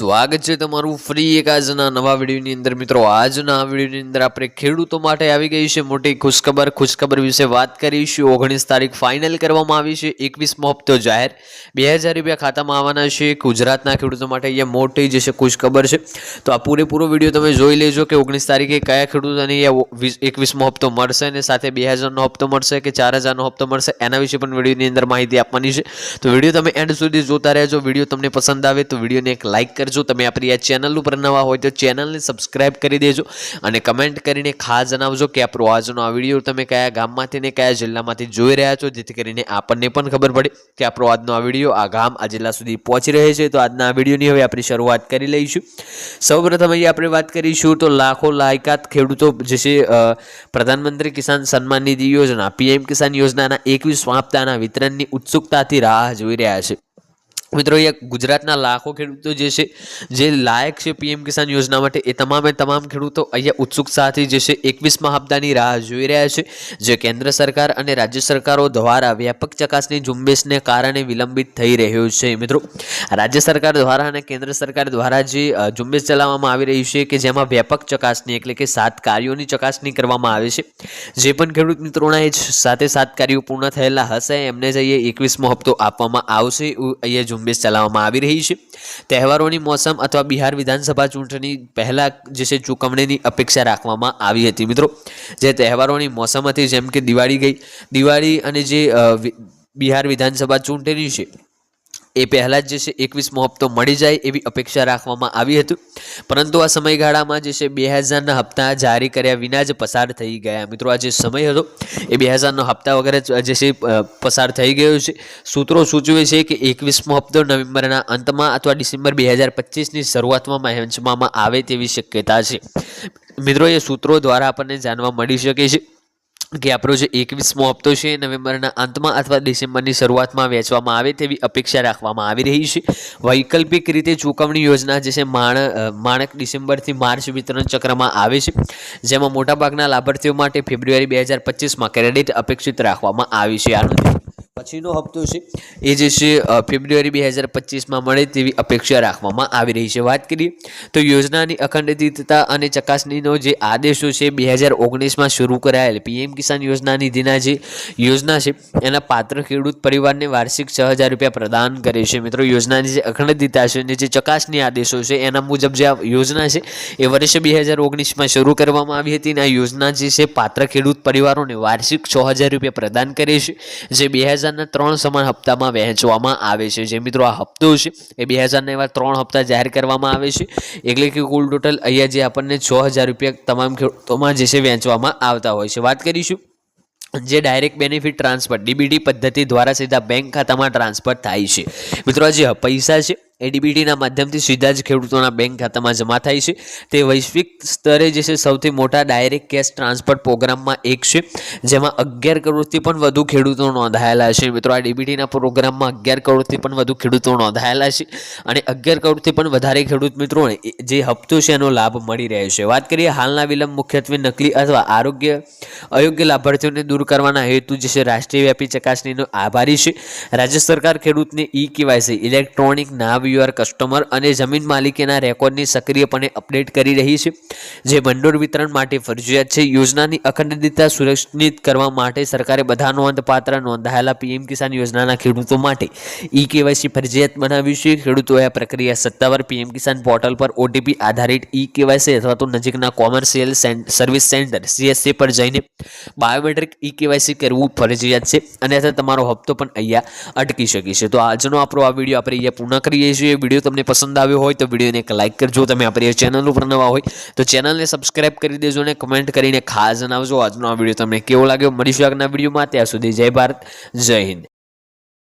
સ્વાગત છે તમારું ફ્રી એક આજના નવા વિડીયોની અંદર. મિત્રો, આજના આ વિડીયોની અંદર આપણે ખેડૂતો માટે આવી ગઈ છે મોટી ખુશખબર. ખુશખબર વિશે વાત કરીશું. ઓગણીસ તારીખ ફાઇનલ કરવામાં આવી છે. એકવીસમો હપ્તો જાહેર. બે હજાર રૂપિયા ખાતામાં આવવાના છે. ગુજરાતના ખેડૂતો માટે અહીંયા મોટી જે છે ખુશખબર છે. તો આ પૂરેપૂરો વીડિયો તમે જોઈ લેજો કે ઓગણીસ તારીખે કયા ખેડૂતોને અહીંયા એકવીસમો હપ્તો મળશે અને સાથે બે હજારનો હપ્તો મળશે કે ચાર હજારનો હપ્તો મળશે, એના વિશે પણ વિડીયોની અંદર માહિતી આપવાની છે. તો વીડિયો તમે એન્ડ સુધી જોતા રહેજો. વીડિયો તમને પસંદ આવે તો વિડીયોને એક લાઇક કરજો. તમે આપણી આ ચેનલ ઉપર નવા હોય તો ચેનલને સબસ્ક્રાઇબ કરી દેજો અને કમેન્ટ કરીને ખાસ જણાવજો કે આપણો આજનો આ વીડિયો તમે કયા ગામમાંથી ને કયા જિલ્લામાંથી જોઈ રહ્યા છો? જેથી કરીને આપણને પણ ખબર પડે કે આપણો આજનો આ વીડિયો આ ગામ આ જિલ્લા સુધી પહોંચી રહે છે. તો આજના આ વિડીયોની હવે આપણે શરૂઆત કરી લઈશું. સૌપ્રથમ અહીં આપણે વાત કરીશું તો લાખો લાયકાત ખેડૂતો જે છે પ્રધાનમંત્રી કિસાન સન્માન નિધિ યોજના, પીએમ કિસાન યોજનાના એકવીસ હપ્તાના વિતરણની ઉત્સુકતાથી રાહ જોઈ રહ્યા છે. મિત્રો, અહીંયા ગુજરાતના લાખો ખેડૂતો જે છે, જે લાયક છે પીએમ કિસાન યોજના માટે, એ તમામે તમામ ખેડૂતો અહીંયા ઉત્સુકતાથી જે છે, એકવીસમા હપ્તાની રાહ જોઈ રહ્યા છે, જે કેન્દ્ર સરકાર અને રાજ્ય સરકારો દ્વારા વ્યાપક ચકાસણી ઝુંબેશને કારણે વિલંબિત થઈ રહ્યો છે. મિત્રો, રાજ્ય સરકાર દ્વારા અને કેન્દ્ર સરકાર દ્વારા જે ઝુંબેશ ચલાવવામાં આવી રહી છે કે જેમાં વ્યાપક ચકાસણી એટલે કે સાત કાર્યોની ચકાસણી કરવામાં આવે છે. જે પણ ખેડૂત મિત્રોના એ સાથે સાત કાર્યો પૂર્ણ થયેલા હશે, એમને જઈએ એકવીસમો હપ્તો આપવામાં આવશે. અહીંયા ઝુંબેશ ચલાવવામાં આવી રહી છે. તહેવારોની મોસમ અથવા બિહાર વિધાનસભા ચૂંટણી પહેલાં જે છે ચૂકવણીની અપેક્ષા રાખવામાં આવી હતી. મિત્રો, જે તહેવારોની મોસમ હતી, જેમ કે દિવાળી ગઈ, દિવાળી અને જે બિહાર વિધાનસભા ચૂંટણી છે એ પહેલાં જ જે છે એકવીસમો હપ્તો મળી જાય એવી અપેક્ષા રાખવામાં આવી હતી. પરંતુ આ સમયગાળામાં જે છે બે હજારના હપ્તા જારી કર્યા વિના જ પસાર થઈ ગયા. મિત્રો, આ જે સમય હતો એ બે હજારનો હપ્તા વગેરે જે છે પસાર થઈ ગયો છે. સૂત્રો સૂચવે છે કે એકવીસમો હપ્તો નવેમ્બરના અંતમાં અથવા ડિસેમ્બર બે હજાર પચીસની શરૂઆતમાં વહેંચવામાં આવે તેવી શક્યતા છે. મિત્રો, એ સૂત્રો દ્વારા આપણને જાણવા મળી શકે છે. કે આપણો જે એકવીસમો હપ્તો છે નવેમ્બરના અંતમાં અથવા ડિસેમ્બરની શરૂઆતમાં વેચવામાં આવે તેવી અપેક્ષા રાખવામાં આવી રહી છે. વૈકલ્પિક રીતે ચૂકવણી યોજના જે છે માણ માણક ડિસેમ્બરથી માર્ચ વિતરણ ચક્રમાં આવે છે. જેમાં મોટાભાગના લાભાર્થીઓ માટે ફેબ્રુઆરી બે હજાર પચીસમાં ક્રેડિટ અપેક્ષિત રાખવામાં આવી છે. આનો પછીનો હપ્તો છે. એ જે છે ફેબ્રુઆરી બે હજાર પચીસમાં મળે તેવી અપેક્ષા રાખવામાં આવી રહી છે. વાત કરીએ તો યોજનાની અખંડિતતા અને ચકાસણીનો જે આદેશો છે, બે હજાર ઓગણીસમાં શરૂ કરાયેલ પીએમ કિસાન યોજના નિધિના જે યોજના છે, એના પાત્ર ખેડૂત પરિવારને વાર્ષિક છ હજાર રૂપિયા પ્રદાન કરે છે. મિત્રો, યોજનાની જે અખંડિતતા છે અને જે ચકાસણી આદેશો છે, એના મુજબ જે આ યોજના છે, એ વર્ષે બે હજાર ઓગણીસમાં શરૂ કરવામાં આવી હતી અને આ યોજના જે છે, પાત્ર ખેડૂત પરિવારોને વાર્ષિક છ હજાર રૂપિયા પ્રદાન કરે છે. જે બે હજારના ત્રણ સમાન હપ્તામાં વહેંચવામાં આવે છે. જે મિત્રો આ હપ્તો છે, એ બે હજારના એવા ત્રણ હપ્તા જાહેર કરવામાં આવે છે. એટલે કે કુલ ટોટલ અહીંયા જે આપણને છ હજાર રૂપિયા તમામ ખેડૂતોમાં જે છે વહેંચવામાં આવતા હોય છે. વાત કરીશું જે ડાયરેક્ટ બેનિફિટ ટ્રાન્સફર ડીબીટી પદ્ધતિ દ્વારા સીધા બેંક ખાતામાં ટ્રાન્સફર થાય છે. મિત્રો આ જે પૈસા છે એ ડીબીટીના માધ્યમથી સીધા જ ખેડૂતોના બેંક ખાતામાં જમા થાય છે. તે વૈશ્વિક સ્તરે જે છે સૌથી મોટા ડાયરેક્ટ કેશ ટ્રાન્સફર પ્રોગ્રામમાં એક છે, જેમાં અગિયાર કરોડથી પણ વધુ ખેડૂતો નોંધાયેલા છે. મિત્રો, આ ડીબીટીના પ્રોગ્રામમાં અગિયાર કરોડથી પણ વધુ ખેડૂતો નોંધાયેલા છે અને અગિયાર કરોડથી પણ વધારે ખેડૂત મિત્રોને જે હપ્તો છે એનો લાભ મળી રહ્યો છે. વાત કરીએ હાલના વિલંબ મુખ્યત્વે નકલી અથવા આરોગ્ય અયોગ્ય લાભાર્થીઓને દૂર કરવાના હેતુ જે છે રાષ્ટ્રીય વ્યાપી ચકાસણીનો આભારી છે. રાજ્ય સરકાર ખેડૂતને e KYC electronic know your customer અને જમીન માલિકીના રેકોર્ડની સક્રિયપણે અપડેટ કરી રહી છે. જે ભંડોળ વિતરણ માટે ફરજિયાત છે. યોજનાની અખંડિતતા સુરક્ષિત કરવા માટે સરકારે બધા નોંધપાત્ર નોંધાયેલા પીએમ કિસાન યોજનાના ખેડૂતો માટે ઈ કેવાયસી ફરજિયાત બનાવ્યું છે. ખેડૂતોએ આ પ્રક્રિયા સત્તાવાર પીએમ કિસાન પોર્ટલ પર ઓટીપી આધારિત ઈ કેવાયસી અથવા તો નજીકના કોમર્શિયલ સર્વિસ સેન્ટર સીએસસી પર જઈને બાયોમેટ્રિક ઈ કેવાયસી કરવું ફરજિયાત છે. અને તમારો હપ્તો પણ અહીંયા અટકી શકે છે. તો આજનો આપણો આ વીડિયો આપણે અહીંયા પૂર્ણ કરીએ છીએ. વીડિયો તમને પસંદ આવ્યો હોય તો વિડીયોને એક લાઇક કરજો. તમે આપણી ચેનલ ઉપર નવા હોય તો ચેનલને સબસ્ક્રાઇબ કરી દેજો અને કમેન્ટ કરીને ખાસ જણાવજો. આજનો આ વીડિયો તમને કેવો લાગ્યો? મળીશું આગના વિડીયોમાં. ત્યાં સુધી જય ભારત, જય હિન્દ.